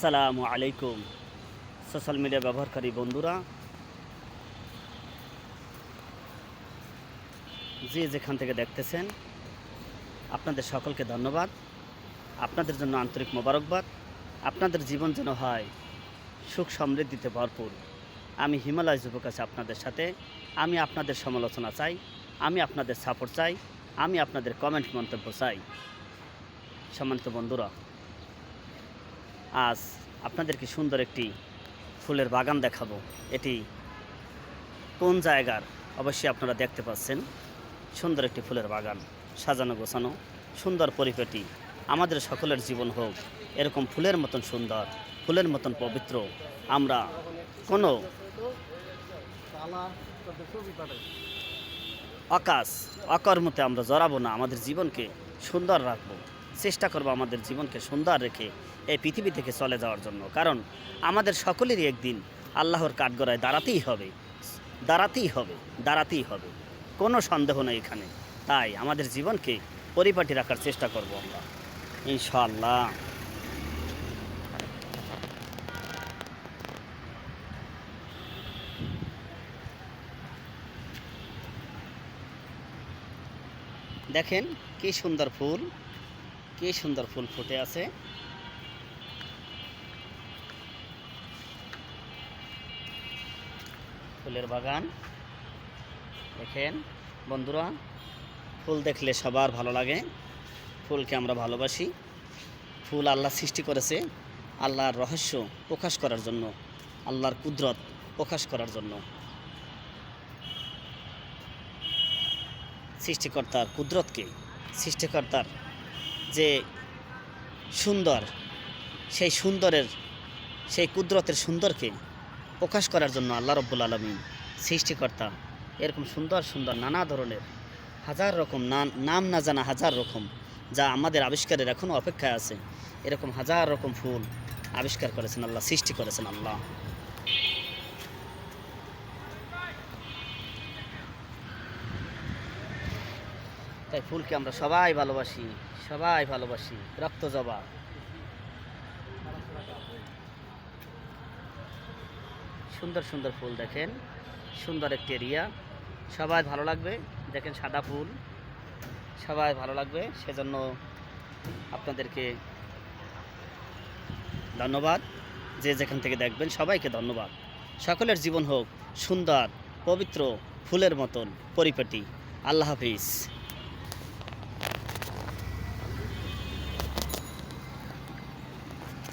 আসসালামু আলাইকুম। Social media ব্যবহারকারী বন্ধুরা, যে যেখান থেকে দেখতেছেন, আপনাদের সকলকে ধন্যবাদ। আপনাদের জন্য আন্তরিক মোবারকবাদ। আপনাদের জীবন যেন হয় সুখ সমৃদ্ধিতে ভরপুর। আমি হিমালয় যুবক আছি আপনাদের সাথে। আমি আপনাদের সমালোচনা চাই, আমি আপনাদের সাপোর্ট চাই, আমি আপনাদের কমেন্ট মন্তব্য চাই। সম্মানিত বন্ধুরা আজ আপনাদেরকে সুন্দর একটি ফুলের বাগান দেখাবো। এটি কোন জায়গার? অবশ্যই আপনারা দেখতে পাচ্ছেন। সুন্দর একটি ফুলের বাগান, সাজানো গোছানো, সুন্দর পরিপাটি। আমাদের সকলের জীবন হোক, এরকম ফুলের মতন সুন্দর, ফুলের মতন পবিত্র, আমরা কোনো আকাশ অকর্মতে আমরা জড়াবো না, আমাদের জীবনকে সুন্দর রাখব। চেষ্টা করব আমাদের জীবনকে সুন্দর রেখে এই পৃথিবী থেকে চলে যাওয়ার জন্য। কারণ আমাদের সকলেরই একদিন আল্লাহর কাঠগড়ায় দাঁড়াতেই হবে। দাঁড়াতেই হবে দাঁড়াতেই হবে। কোনো সন্দেহ নেই এখানে। তাই আমাদের জীবনকে পরিপাটি রাখার চেষ্টা করব আমরা। ইনশাল্লাহ দেখেন কি সুন্দর ফুল। কি সুন্দর ফুল ফুটে আছে। ফুলের বাগান। দেখেন, বন্ধুরা, ফুল দেখলে সবার ভালো লাগে। ফুলকে আমরা ভালোবাসি। ফুল আল্লাহ সৃষ্টি করেছে আল্লাহর রহস্য প্রকাশ করার জন্য, আল্লাহর কুদরত প্রকাশ করার জন্য। সৃষ্টিকর্তার কুদরতকে সৃষ্টিকর্তার যে সুন্দর, সেই সুন্দরের, সেই কুদরতের সুন্দরকে প্রকাশ করার জন্য আল্লাহ রব্বুল আলমী সৃষ্টিকর্তা এরকম সুন্দর সুন্দর নানা ধরনের হাজার রকম নাম না জানা হাজার রকম যা আমাদের আবিষ্কারের এখনও অপেক্ষায় আছে। এরকম হাজার রকম ফুল আবিষ্কার করেছেন আল্লাহ, সৃষ্টি করেছেন আল্লাহ। তাই ফুলকে আমরা সবাই ভালোবাসি সবাই ভালোবাসি। রক্ত জবা। সুন্দর সুন্দর ফুল দেখেন, সুন্দর একটি এরিয়া। সবাই ভালো লাগবে, দেখেন সাদা ফুল। সবাই ভালো লাগবে, সেজন্য আপনাদেরকে ধন্যবাদ। যে যেখান থেকে দেখবেন, সবাইকে ধন্যবাদ। সকলের জীবন হোক সুন্দর, পবিত্র, ফুলের মতন, পরিপাটি। আল্লাহ হাফিজ।